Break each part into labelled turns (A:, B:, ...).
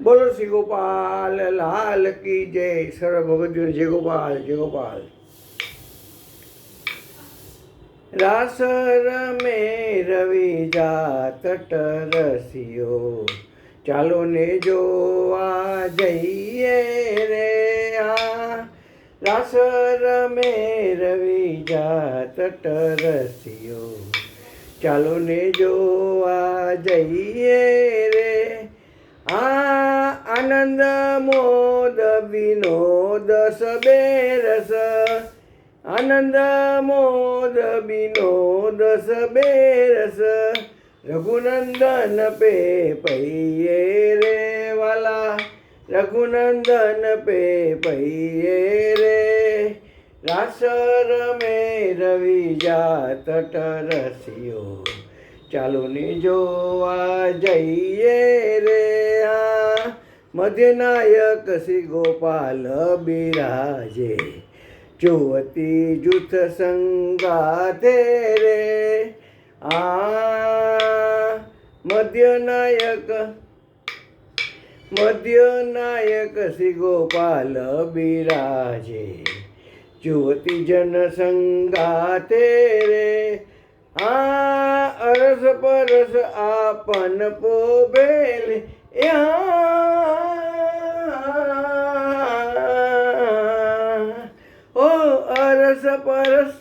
A: બોલો શ્રી ગોપાલ, લાલ કી જય સર્વ ભગત જય ગોપાલ જય ગોપાલ. રાસ રમે રવિ જાત રસિયો ચાલો ને જોવા જઈએ રે આ. રાસ રમે રવિ જાત રસિયો ચાલો ને જોવા જઈએ રે આનંદ મોદ વિનોદ સબેરસ આનંદ મોદ વિનોદ સબેરસ રઘુનંદન પે પૈયે રે વાલા રઘુનંદન પે પૈયે રે રાસ રમે રવિ જાત રસિયો ચાલો ને જોવા જઈએ રે આ મધ્યનાયક શ્રી ગોપાલ બિરાજે. જોવતી જૂથ સંગાતે રે. આ મધ્યનાયક મધ્યનાયક શ્રી ગોપાલ બિરાજે. જ્યોતિ જન સંગાતે રે. આ અરસ પરસ આપન પોબેલ ઓ અરસ પરસ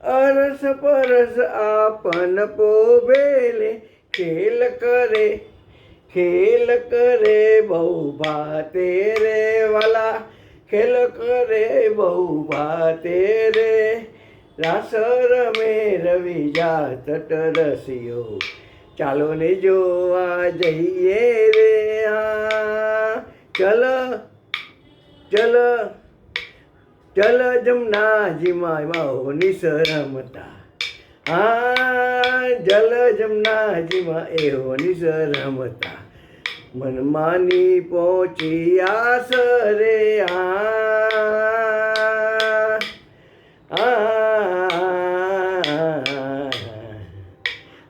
A: અરસ પરસ આપન પોબેલે ખેલ કરે ખેલ કરે બહુ ભાતે રે વાલા, ખેલ કરે બહુ ભાતે રે. રાસ રમે રવિ જાત રસિયો ચાલો ને જોવા જઈએ રે આ. ચલ ચલ. ચલ જમનાજીમાં માહોની સરમતા. હા જલ જમનાજીમાં હોની સરમતા. મનમાની પહોંચી આસરે આ.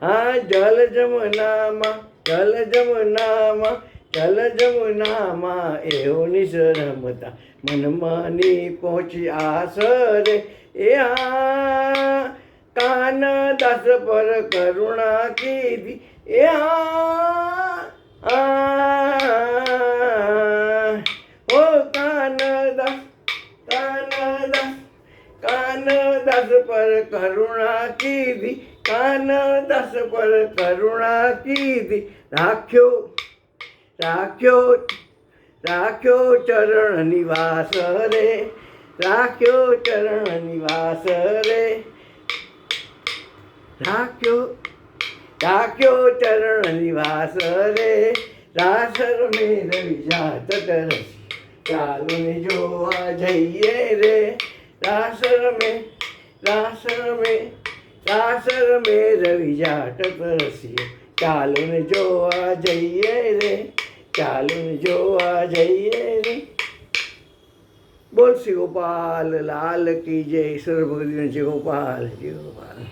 A: આ જલ જમનામાં જલ જમનામાં જલ જમનામાં એવો નિસરમતા મનમાની પહોંચી આસરે એ આ કાન દાસ પર કરુણા કીધી. એ આ ઓ કાન દાસ કાન દાસ કાન દાસ પર કરુણા કીધી. કાન દાસ પર કરુણા કીધી. રાખ્યો રાખ્યો રાખ્યો ચરણ નિવાસ રે, રાખ્યો ચરણ નિવાસ રે. રાખ્યો રાખ્યો ચરણ નિવાસ રે, રાસર મે રવિ જાત તરસ ચાલો ને જોવા જઈએ રે. રાસર મે રાસર મે રાસર મે રવિ જાટ રસીએ ચાલો ને જોવા જઈએ રે. ચાલો ને જોવા જઈએ રે બોલ શ્રી ગોપાલ, લાલ કી જય સર્વ ભગવાન જય ગોપાલ જય ગોપાલ.